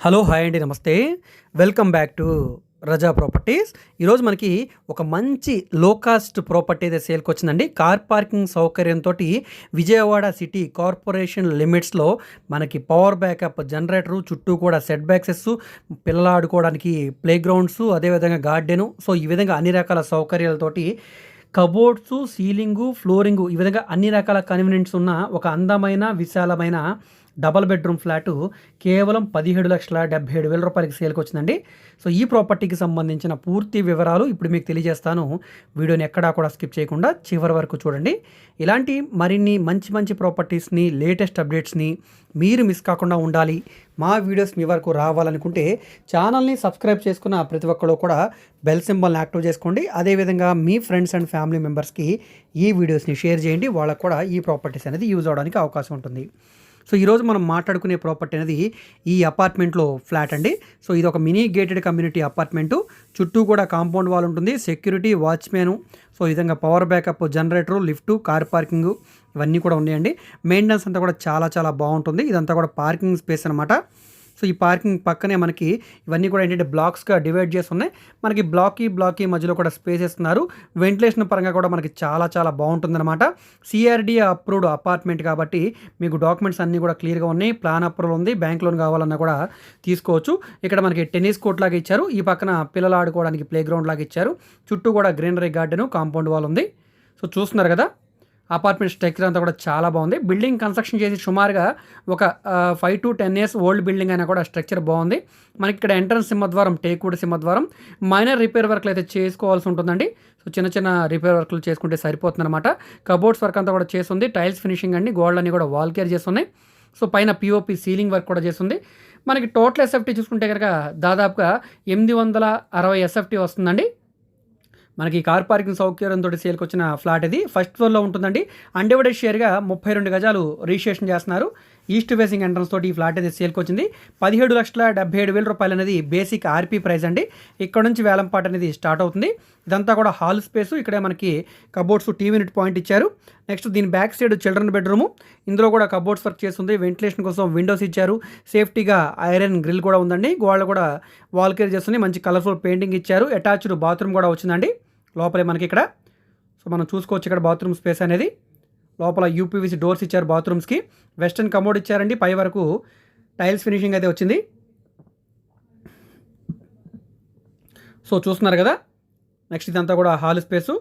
Hello hi అండి నమస్తే. Welcome back to Raja properties. ఈరోజు మనకి ఒక మంచి లో కాస్ట్ ప్రాపర్టీ అయితే సేల్కి వచ్చిందండి. కార్ పార్కింగ్ సౌకర్యంతో విజయవాడ సిటీ కార్పొరేషన్ లిమిట్స్లో మనకి పవర్ బ్యాకప్ జనరేటరు చుట్టూ కూడా సెట్ బ్యాక్సెస్ పిల్లలు ఆడుకోవడానికి ప్లే గ్రౌండ్స్ అదేవిధంగా గార్డెను సో ఈ విధంగా అన్ని రకాల సౌకర్యాలతోటి కబోర్డ్స్ సీలింగు ఫ్లోరింగు ఈ విధంగా అన్ని రకాల కన్వీనియన్స్ ఉన్న ఒక అందమైన విశాలమైన డబల్ బెడ్రూమ్ ఫ్లాటు కేవలం పదిహేడు లక్షల డెబ్బై ఏడు వేల రూపాయలకి సేల్కి వచ్చిందండి. సో ఈ ప్రాపర్టీకి సంబంధించిన పూర్తి వివరాలు ఇప్పుడు మీకు తెలియజేస్తాను. వీడియోని ఎక్కడా కూడా స్కిప్ చేయకుండా చివరి వరకు చూడండి. ఇలాంటి మరిన్ని మంచి మంచి ప్రాపర్టీస్ని లేటెస్ట్ అప్డేట్స్ని మీరు మిస్ కాకుండా ఉండాలి. మా వీడియోస్ మీ వరకు రావాలనుకుంటే ఛానల్ని సబ్స్క్రైబ్ చేసుకున్న ప్రతి ఒక్కరు కూడా బెల్ సింబల్ని యాక్టివ్ చేసుకోండి. అదేవిధంగా మీ ఫ్రెండ్స్ అండ్ ఫ్యామిలీ మెంబర్స్కి ఈ వీడియోస్ని షేర్ చేయండి. వాళ్ళకు కూడా ఈ ప్రాపర్టీస్ అనేది యూజ్ అవడానికి అవకాశం ఉంటుంది. సో ఈరోజు మనం మాట్లాడుకునే ప్రాపర్టీ అనేది ఈ అపార్ట్మెంట్లో ఫ్లాట్ అండి. సో ఇది ఒక మినీ గేటెడ్ కమ్యూనిటీ అపార్ట్మెంటు. చుట్టూ కూడా కాంపౌండ్ వాల్ ఉంటుంది. సెక్యూరిటీ వాచ్మెను సో ఈ విధంగా power backup generator lift car parking ఇవన్నీ కూడా ఉన్నాయండి. మెయింటెనెన్స్ అంతా కూడా చాలా చాలా బాగుంటుంది. ఇదంతా కూడా పార్కింగ్ స్పేస్ అనమాట సో ఈ పార్కింగ్ పక్కనే మనకి ఇవన్నీ కూడా ఏంటంటే బ్లాక్స్గా డివైడ్ చేసి ఉన్నాయి మనకి బ్లాక్కి బ్లాక్కి మధ్యలో కూడా స్పేస్ ఇస్తున్నారు వెంటిలేషన్ పరంగా కూడా మనకి చాలా చాలా బాగుంటుందన్నమాట. సిఆర్డీ అప్రూవ్డ్ అపార్ట్మెంట్ కాబట్టి మీకు డాక్యుమెంట్స్ అన్నీ కూడా క్లియర్గా ఉన్నాయి. ప్లాన్ అప్రూవల్ ఉంది. బ్యాంక్ లోన్ కావాలన్నా కూడా తీసుకోవచ్చు. ఇక్కడ మనకి టెన్నిస్ కోర్ట్ లాగా ఇచ్చారు. ఈ పక్కన పిల్లలు ఆడుకోవడానికి ప్లే గ్రౌండ్ లాగా ఇచ్చారు. చుట్టూ కూడా గ్రీనరీ గార్డెన్ కాంపౌండ్ వాల్ ఉంది. సో చూస్తున్నారు కదా? అపార్ట్మెంట్ స్ట్రక్చర్ అంతా కూడా చాలా బాగుంది. బిల్డింగ్ కన్స్ట్రక్షన్ చేసి సుమారుగా ఒక five to ten years old building అయినా కూడా స్ట్రక్చర్ బాగుంది. మనకి ఇక్కడ ఎంట్రన్స్ సింహద్వారం టేకూడ సింహద్వారం. మైనర్ రిపేర్ వర్క్లు అయితే చేసుకోవాల్సి ఉంటుందండి. సో చిన్న చిన్న రిపేర్ వర్క్లు చేసుకుంటే సరిపోతుంది అనమాట కబోర్డ్స్ వర్క్ అంతా కూడా చేస్తుంది. టైల్స్ ఫినిషింగ్ అండి గోల్డ్ కూడా వాల్ కేర్ చేస్తున్నాయి సో పైన పిఓపి సీలింగ్ వర్క్ కూడా చేస్తుంది. మనకి టోటల్ ఎస్ఎఫ్టీ చూసుకుంటే కనుక దాదాపుగా ఎనిమిది వందల అరవై ఎస్ఎఫ్టీ వస్తుందండి. మనకి కార్ పార్కింగ్ సౌకర్యంతో సేల్కి వచ్చిన ఫ్లాట్ ఇది. ఫస్ట్ ఫ్లోర్లో ఉంటుందండి. అన్డివైడెడ్ షేర్గా ముప్పై రెండు గజాలు రిజిస్ట్రేషన్ చేస్తున్నారు. ఈస్ట్ ఫేసింగ్ ఎంట్రన్స్ తోటి ఈ ఫ్లాట్ అయితే సేల్కి వచ్చింది. పదిహేడు లక్షల డెబ్బై ఏడు వేల రూపాయలు అనేది బేసిక్ ఆర్పీ ప్రైస్ అండి. ఇక్కడ నుంచి వేలంపాట అనేది స్టార్ట్ అవుతుంది. ఇదంతా కూడా హాల్ స్పేస్. ఇక్కడే మనకి కబోర్డ్స్ టీవీ యూనిట్ పాయింట్ ఇచ్చారు. నెక్స్ట్ దీని బ్యాక్ సైడ్ చిల్డ్రన్ బెడ్రూమ్. ఇందులో కూడా కబోర్డ్స్ వర్క్ చేస్తుంది. వెంటిలేషన్ కోసం విండోస్ ఇచ్చారు. సేఫ్టీగా ఐరన్ గ్రిల్ కూడా ఉందండి. గోడలు కూడా వాల్ కేర్ చేస్తుంది. మంచి కలర్ఫుల్ పెయింటింగ్ ఇచ్చారు. అటాచ్డ్ బాత్రూమ్ కూడా వచ్చిందండి. లోపలే మనకి ఇక్కడ. సో మనం చూసుకోవచ్చు ఇక్కడ బాత్రూమ్ స్పేస్ అనేది. లోపల యూపీవీసీ డోర్స్ ఇచ్చారు బాత్రూమ్స్కి. వెస్టర్న్ కమోడ్ ఇచ్చారండి. పై వరకు టైల్స్ ఫినిషింగ్ అయితే వచ్చింది. సో చూస్తున్నారు కదా? నెక్స్ట్ ఇదంతా కూడా హాల్ స్పేసు.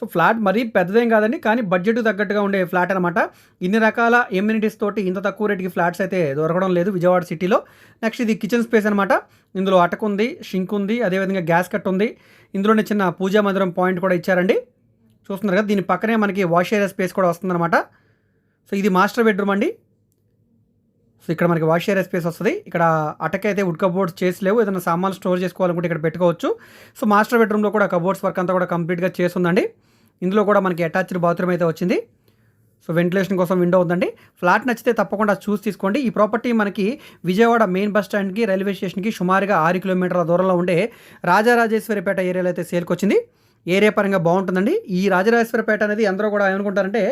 సో ఫ్లాట్ మరీ పెద్దదేం కాదండి కానీ బడ్జెట్ తగ్గట్టుగా ఉండే ఫ్లాట్ అనమాట ఇన్ని రకాల ఎమ్యూనిటీస్ తోటి ఇంత తక్కువ రేటుకి ఫ్లాట్స్ అయితే దొరకడం లేదు విజయవాడ సిటీలో. నెక్స్ట్ ఇది కిచెన్ స్పేస్ అనమాట ఇందులో అటకు ఉంది షింక్ ఉంది అదేవిధంగా గ్యాస్ కట్ ఉంది. ఇందులోనే చిన్న పూజా మందిరం పాయింట్ కూడా ఇచ్చారండి. చూస్తున్నారు కదా దీని పక్కనే మనకి వాష్ ఏరియా స్పేస్ కూడా వస్తుందన్నమాట. సో ఇది మాస్టర్ బెడ్రూమ్ అండి. సో ఇక్కడ మనకి వాష్ ఏరియా స్పేస్ వస్తుంది. ఇక్కడ అటకైతే వుడ్ కబోర్డ్స్ చేసి లేవు. ఏదైనా సామాన్లు స్టోర్ చేసుకోవాలనుకుంటే ఇక్కడ పెట్టుకోవచ్చు. సో మాస్టర్ బెడ్రూమ్లో కూడా కబోర్డ్స్ వర్క్ అంతా కూడా కంప్లీట్గా చేస్తుందండి. ఇందులో కూడా మనకి అటాచ్డ్ బాత్రూమ్ అయితే వచ్చింది. సో వెంటిలేషన్ కోసం విండో ఉందండి. ఫ్లాట్ నచ్చితే తప్పకుండా చూసి తీసుకోండి. ఈ ప్రాపర్టీ మనకి విజయవాడ మెయిన్ బస్ స్టాండ్కి రైల్వే స్టేషన్కి సుమారుగా ఆరు కిలోమీటర్ల దూరంలో ఉండే రాజారాజేశ్వరిపేట ఏరియాలో అయితే సేల్కి వచ్చింది. ఏరియా పరంగా బాగుంటుందండి. ఈ రాజరాజేశ్వరపేట అనేది అందరూ కూడా ఏమనుకుంటారంటే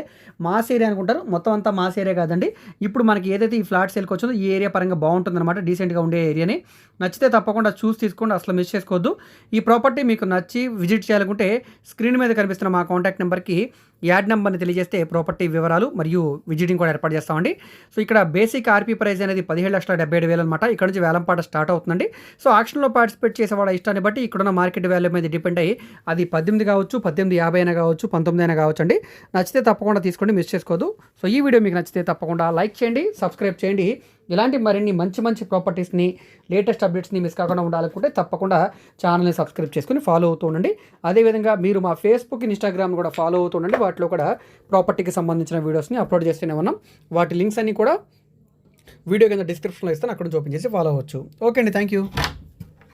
మాస్ ఏరియా అనుకుంటారు. మొత్తం అంతా మాస్ ఏరియా కాదండి. ఇప్పుడు మనకి ఏదైతే ఈ ఫ్లాట్ సేల్కి వచ్చిందో ఈ ఏరియా పరంగా బాగుంటుందన్నమాట డీసెంట్గా ఉండే ఏరియాని. నచ్చితే తప్పకుండా చూసి తీసుకోండి. అసలు మిస్ చేసుకోవద్దు. ఈ ప్రాపర్టీ మీకు నచ్చి విజిట్ చేయాలనుకుంటే స్క్రీన్ మీద కనిపిస్తున్న మా కాంటాక్ట్ నెంబర్కి యాడ్ నెంబర్ని తెలియజేస్తే ప్రాపర్టీ వివరాలు మరియు విజిటింగ్ కూడా ఏర్పాటు చేస్తామండి. సో ఇక్కడ బేసిక్ ఆర్పీ ప్రైస్ అనేది పదిహేడు లక్షల డెబ్బై ఏడు వేలు అనమాట ఇక్కడ నుంచి వేలంపాట స్టార్ట్ అవుతుందండి. సో ఆక్షన్లో పార్టిసిపేట్ చేసే వాళ్ళ ఇష్టాన్ని బట్టి ఇక్కడున్న మార్కెట్ వాల్యూ మీద డిపెండ్ అయ్యి అది పద్దెనిమిది కావచ్చు పద్దెనిమిది యాభై అయినా కావచ్చు పంతొమ్మిది అయినా కావచ్చు అండి. నచ్చితే తప్పకుండా తీసుకోండి మిస్ చేసుకోదు. సో ఈ వీడియో మీకు నచ్చితే తప్పకుండా లైక్ చేయండి సబ్స్క్రైబ్ చేయండి. ఇలాంటి మరిన్ని మంచి మంచి ప్రాపర్టీస్ని లేటెస్ట్ అప్డేట్స్ని మిస్ కాకుండా ఉండాలనుకుంటే తప్పకుండా ఛానల్ని సబ్స్క్రైబ్ చేసుకుని ఫాలో అవుతూ ఉండండి. అదేవిధంగా మీరు మా ఫేస్బుక్ ఇన్స్టాగ్రామ్ కూడా ఫాలో అవుతూ ఉండండి. వాటిలో కూడా ప్రాపర్టీకి సంబంధించిన వీడియోస్ని అప్లోడ్ చేస్తూనే ఉన్నాం. వాటి లింక్స్ అన్నీ కూడా వీడియో కింద డిస్క్రిప్షన్లో ఇస్తాను. అక్కడ నుంచి ఓపెన్ చేసి ఫాలో అవ్వచ్చు. ఓకే అండి. Thank you.